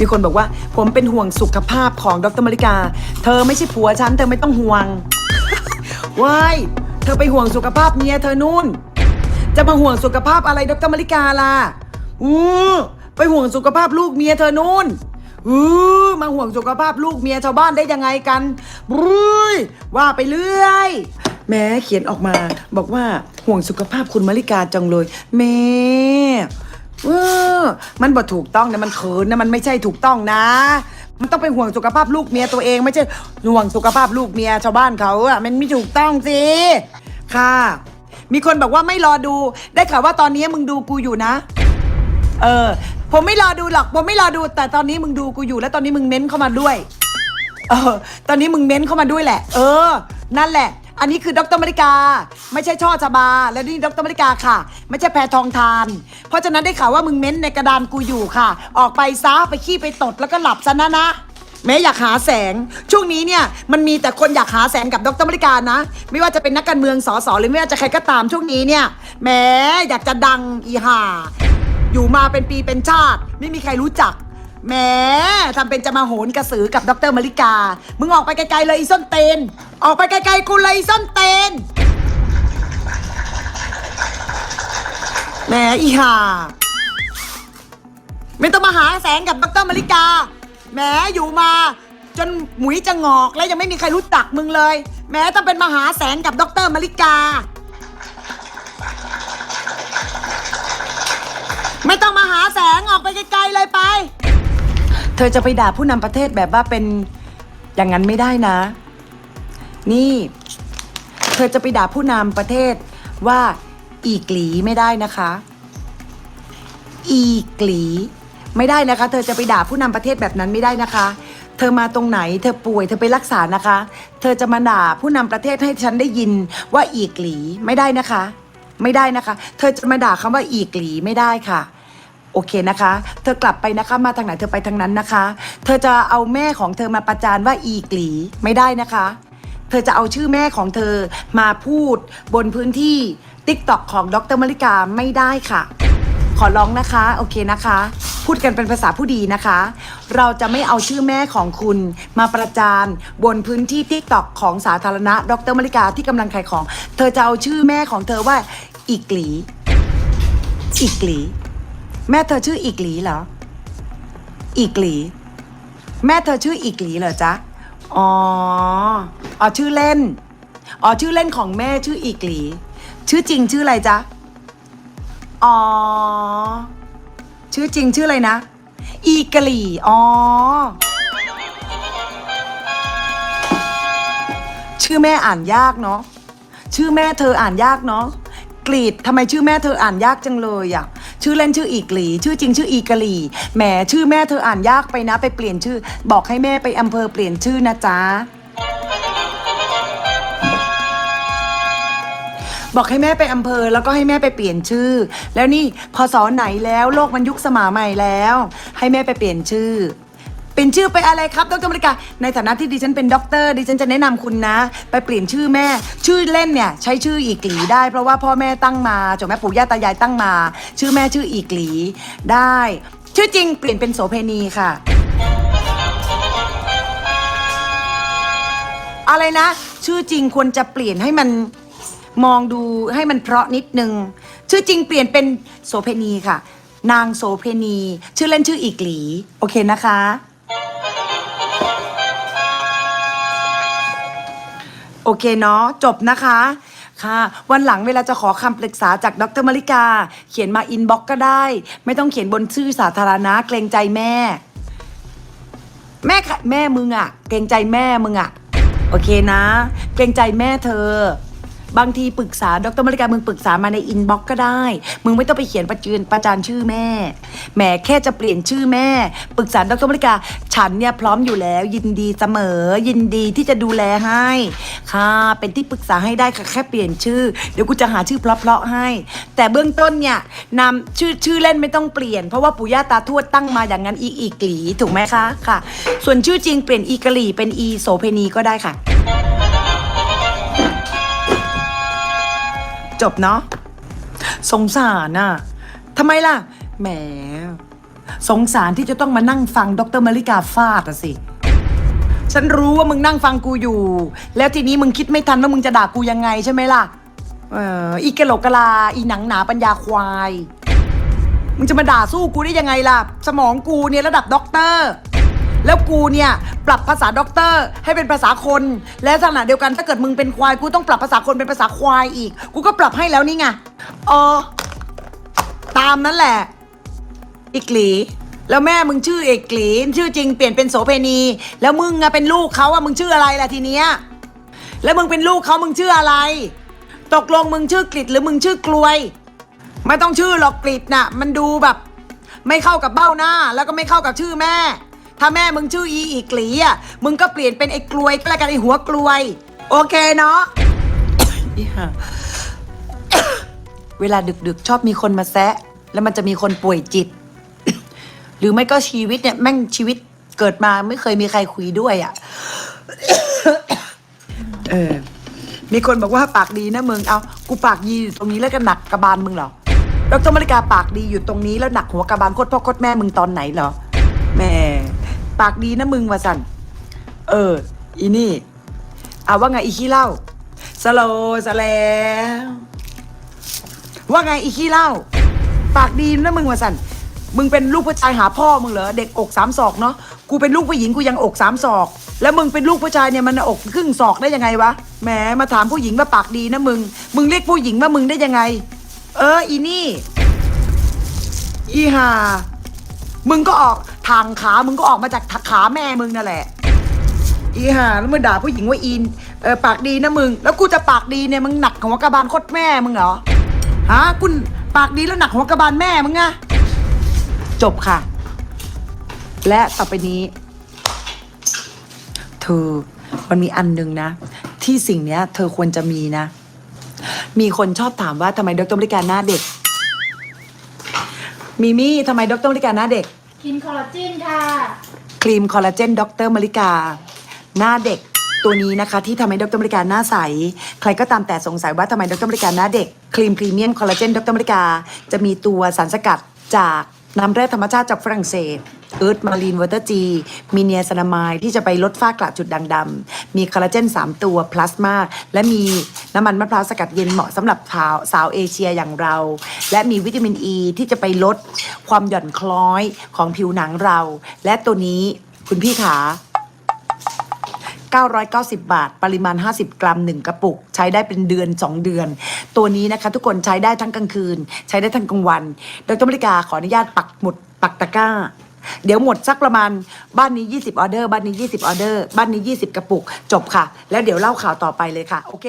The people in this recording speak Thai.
มีคนบอกว่าผมเป็นห่วงสุขภาพของดรมาริกา เธอไม่ใช่ผัวฉัน เธอไม่ต้องห่วงว้ายเธอไปห่วงสุขภาพเมียเธอนู่น จะมาห่วงสุขภาพอะไรดรมาริกาล่ะอือไปห่วงสุขภาพลูกเมียเธอนู่นอือมาห่วงสุขภาพลูกเมียชาวบ้านได้ยังไงกันบุ้ยว่าไปเรื่อยแม้เขียนออกมา บอกว่าห่วงสุขภาพคุณมาริกาจังเลยแม่ เออมันบ่ถูกต้องนะมันเขินนะมันไม่ใช่ถูกต้องนะ มันต้องเป็นห่วงสุขภาพลูกเมียตัวเองไม่ใช่ห่วงสุขภาพลูกเมียชาวบ้านเขาอะมันไม่ถูกต้องสิค่ะ มีคนบอกว่าไม่รอดู ได้ข่าวว่าตอนนี้มึงดูกูอยู่นะ เออ ผมไม่รอดูหรอก ผมไม่รอดู แต่ตอนนี้มึงดูกูอยู่ แล้วตอนนี้มึงเม้นเข้ามาด้วย เออ ตอนนี้มึงเม้นเข้ามาด้วยแหละ เออ นั่นแหละ อันนี้คือดรมริกา ไม่ใช่ช่อชบา และนี่ดรมริกาค่ะ ไม่ใช่แพรทองทาน เพราะฉะนั้นได้ข่าวว่ามึงเม้นในกระดานกูอยู่ค่ะ ออกไปซะไปขี้ไปตดแล้วก็หลับซะนะนะแม้อยากหาแสง ช่วงนี้เนี่ยมันมีแต่คนอยากหาแสงกับดรมริกานะ ไม่ว่าจะเป็นนักการเมืองสสหรือไม่ว่าจะใครก็ตามช่วงนี้เนี่ยแม้อยากจะดังอีห่าอยู่มาเป็นปีเป็นชาติ ไม่มีใครรู้จัก แหมทำเป็นจะมาโหนกระสือกับดรมริกา มึงออกไปไกลๆเลยอีส้นเตน ออกไปไกลๆกูเลยอีส้นเตน แหมอีห่า ไม่ต้องมาหาแสงกับดรมริกา แหมอยู่มา จนหมุยจะงอกแล้วยังไม่มีใครรู้จักมึงเลย แหมต้องเป็นมหาแสงกับดรมริกา ไม่ต้องมาหาแสงออกไปไกลๆเลยไป เธอจะไปด่าผู้นำประเทศแบบว่าเป็นอย่างนั้นไม่ได้นะ นี่ เธอจะไปด่าผู้นำประเทศว่าอีกหลีไม่ได้นะคะ อีกหลี ไม่ได้นะคะ เธอจะไปด่าผู้นำประเทศแบบนั้นไม่ได้นะคะ เธอมาตรงไหน เธอป่วย เธอไปรักษานะคะ เธอจะมาด่าผู้นำประเทศให้ฉันได้ยินว่าอีกหลีไม่ได้นะคะ ไม่ได้นะคะ เธอจะมาด่าคำว่าอีกหลีไม่ได้ค่ะ โอเคนะคะ เธอกลับไปนะคะ มาทางไหนเธอไปทางนั้นนะคะ เธอจะเอาแม่ของเธอมาประจานว่าอีกหลีไม่ได้นะคะ เธอจะเอาชื่อแม่ของเธอมาพูดบนพื้นที่ติ๊กต็อกของดรมริกาไม่ได้ค่ะ ขอร้องนะคะ โอเคนะคะ พูดกันเป็นภาษาผู้ดีนะคะ เราจะไม่เอาชื่อแม่ของคุณมาประจานบนพื้นที่ทิกต็อกของสาธารณะ ดรมริกาที่กำลังขายของ เธอจะเอาชื่อแม่ของเธอว่าอีกหลีอีกหลี แม่เธอชื่ออีกหลีเหรอ อีกหลี แม่เธอชื่ออีกหลีเหรอจ๊ะ อ๋อ อ๋อชื่อเล่น อ๋อชื่อเล่นของแม่ชื่ออีกหลี ชื่อจริงชื่ออะไรจ๊ะ อ๋อ ชื่อจริงชื่ออะไรนะ อีกหลี อ๋อ ชื่อแม่อ่านยากเนาะ ชื่อแม่เธออ่านยากเนาะ กรีดทำไมชื่อแม่เธออ่านยากจังเลยอะ ชื่อเล่นชื่ออีกหลี ชื่อจริงชื่ออีกหลีแหมชื่อแม่เธออ่านยากไปนะ ไปเปลี่ยนชื่อ บอกให้แม่ไปอำเภอเปลี่ยนชื่อนะจ๊ะบอกให้แม่ไปอำเภอแล้วก็ให้แม่ไปเปลี่ยนชื่อ แล้วนี่พอสอไหนแล้วโลกมันยุคสมัยใหม่แล้ว ให้แม่ไปเปลี่ยนชื่อ เป็นชื่อไปอะไรครับดรมริกา ในฐานะที่ดิฉันเป็นด็อกเตอร์ดิฉันจะแนะนำคุณนะ ไปเปลี่ยนชื่อแม่ ชื่อเล่นเนี่ยใช้ชื่ออีกหลีได้เพราะว่าพ่อแม่ตั้งมาจนแม่ปู่ย่าตายายตั้งมา ชื่อแม่ชื่ออีกหลีได้ ชื่อจริงเปลี่ยนเป็นโสเพณีค่ะอะไรนะ ชื่อจริงควรจะเปลี่ยนให้มันมองดูให้มันเพราะนิดนึง ชื่อจริงเปลี่ยนเป็นโสเพณีค่ะ นางโสเพณี ชื่อเล่นชื่ออีกหลี โอเคนะคะ โอเคเนาะจบนะคะ ค่ะ วันหลังเวลาจะขอคำปรึกษาจากดรมริกา เขียนมาอินบ็อกก็ได้ ไม่ต้องเขียนบนชื่อสาธารณะเกรงใจแม่ แม่ค่ะแม่มึงอะเกรงใจแม่มึงอะโอเคนะ เกรงใจแม่เธอบางทีปรึกษาดรมริกามึงปรึกษามาในอินบ็อกก็ได้ มึงไม่ต้องไปเขียนประจืนประจานชื่อแม่ แหมแค่จะเปลี่ยนชื่อแม่ ปรึกษาดรมริกา ฉันเนี่ยพร้อมอยู่แล้ว ยินดีเสมอ ยินดีที่จะดูแลให้ ค่ะ เป็นที่ปรึกษาให้ได้ค่ะแค่เปลี่ยนชื่อ เดี๋ยวกูจะหาชื่อเพราะๆให้ แต่เบื้องต้นเนี่ยนำชื่อชื่อเล่นไม่ต้องเปลี่ยน เพราะว่าปู่ย่าตาทวดตั้งมาอย่างนั้นอีอีกหลีถูกไหมคะค่ะ ส่วนชื่อจริงเปลี่ยนอีกหลีเป็นอีโสเพณีก็ได้ค่ะ จบเนาะสงสารน่ะทำไมล่ะ แหม สงสารที่จะต้องมานั่งฟังดรมาริกาฟาดอะสิ ฉันรู้ว่ามึงนั่งฟังกูอยู่ แล้วทีนี้มึงคิดไม่ทันว่ามึงจะด่ากูยังไงใช่ไหมล่ะ เอออีกะโหลกกะลา อีหนังหนาปัญญาควาย มึงจะมาด่าสู้กูได้ยังไงล่ะ สมองกูเนี่ยระดับด็อกเตอร์ แล้วกูเนี่ยปรับภาษาด็อกเตอร์ให้เป็นภาษาคน และขณะเดียวกันถ้าเกิดมึงเป็นควายกูต้องปรับภาษาคนเป็นภาษาควายอีก กูก็ปรับให้แล้วนี่ไง เออ ตามนั้นแหละ อีกหลี แล้วแม่มึงชื่อเอกหลีนชื่อจริงเปลี่ยนเป็นโสเพณี แล้วมึงอะเป็นลูกเขาอะมึงชื่ออะไรล่ะทีเนี้ยแล้วมึงเป็นลูกเขามึงชื่ออะไร ตกลงมึงชื่อกลิดหรือมึงชื่อกลวย ไม่ต้องชื่อหรอกกลิดน่ะ มันดูแบบ ไม่เข้ากับเบ้าหน้า แล้วก็ไม่เข้ากับชื่อแม่ ถ้าแม่มึงชื่ออีอีกลีอะมึงก็เปลี่ยนเป็นไอ้กลวยก็แล้วกันไอ้หัวกลวย โอเคเนาะเวลาดึกๆชอบมีคนมาแซะ แล้วมันจะมีคนป่วยจิต หรือไม่ก็ชีวิตเนี่ยแม่งชีวิตเกิดมาไม่เคยมีใครคุยด้วยอะ่ะ เออ มีคนบอกว่าปากดีนะมึง เอา กูปากดีอยู่ตรงนี้แล้วก็หนักกระบาลมึงเหรอดรมาริกาปากดีอยู่ตรงนี้แล้วหนักหัวกระบาลโคตรพ่อโคตรแม่มึงตอนไหนเหรอ แม่ ปากดีนะมึงวะสัน เออ อีนี่ เอาว่าไงอีขี้เหล้าสโลสแลวว่าไงอีขี้เหล้าปากดีนะมึงวะสัน มึงเป็นลูกผู้ชายหาพ่อมึงเหรอเด็กอกสามศอกเนาะกูเป็นลูกผู้หญิงกูยังอกสามศอก แล้วมึงเป็นลูกผู้ชายเนี่ยมันอกครึ่งศอกได้ยังไงวะแหมมาถามผู้หญิงว่าปากดีนะมึง มึงเรียกผู้หญิงว่ามึงได้ยังไง เอออีนี่ อีหามึงก็ออกทางขา มึงก็ออกมาจากขาแม่มึงนั่นแหละ อีหาแล้วมึงด่าผู้หญิงว่าอินเออปากดีนะมึง แล้วกูจะปากดีเนี่ยมึงหนักหัวกระบาลโคตรแม่มึงเหรอฮะคุณปากดีแล้วหนักหัวกระบาลแม่มึงอะ จบค่ะ และต่อไปนี้ เธอมันมีอันหนึ่งนะ ที่สิ่งเนี้ย เธอควรจะมีนะ มีคนชอบถามว่าทำไมดรบริการหน้าเด็ก มีมี่ทำไมดรบริการหน้าเด็ก กินคอลลาเจนค่ะ ครีมคอลลาเจนดรมริกา หน้าเด็กตัวนี้นะคะที่ทำให้ดรมริกาหน้าใส ใครก็ตามแต่สงสัยว่าทำไมดรมริกาหน้าเด็ก ครีมพรีเมียมคอลลาเจนดรมริกา จะมีตัวสารสกัดจาก น้ำแร่ธรรมชาติจากฝรั่งเศสเอิร์ธมารีนวอเตอร์จี มีเนียสนามายที่จะไปลดฝ้ากระจุดด่างดำมีคอลลาเจน 3 ตัวพลาสมาและมีน้ำมันมะพร้าวสกัดเย็นเหมาะสำหรับสาวสาวเอเชียอย่างเรา และมีวิตามินอ e ีที่จะไปลดความหย่อนคล้อยของผิวหนังเรา และตัวนี้คุณพี่ขา 990 บาท ปริมาณ 50 กรัม 1 กระปุก ใช้ได้เป็นเดือน 2 เดือน ตัวนี้นะคะทุกคนใช้ได้ทั้งกลางคืน ใช้ได้ทั้งกลางวันดรมริกาขออนุญาตปักหมุดปักตะกร้าเดี๋ยวหมดสักประมาณบ้านนี้ 20 ออเดอร์ บ้านนี้ 20 ออเดอร์ บ้านนี้ 20 กระปุก จบค่ะ แล้วเดี๋ยวเล่าข่าวต่อไปเลยค่ะ โอเค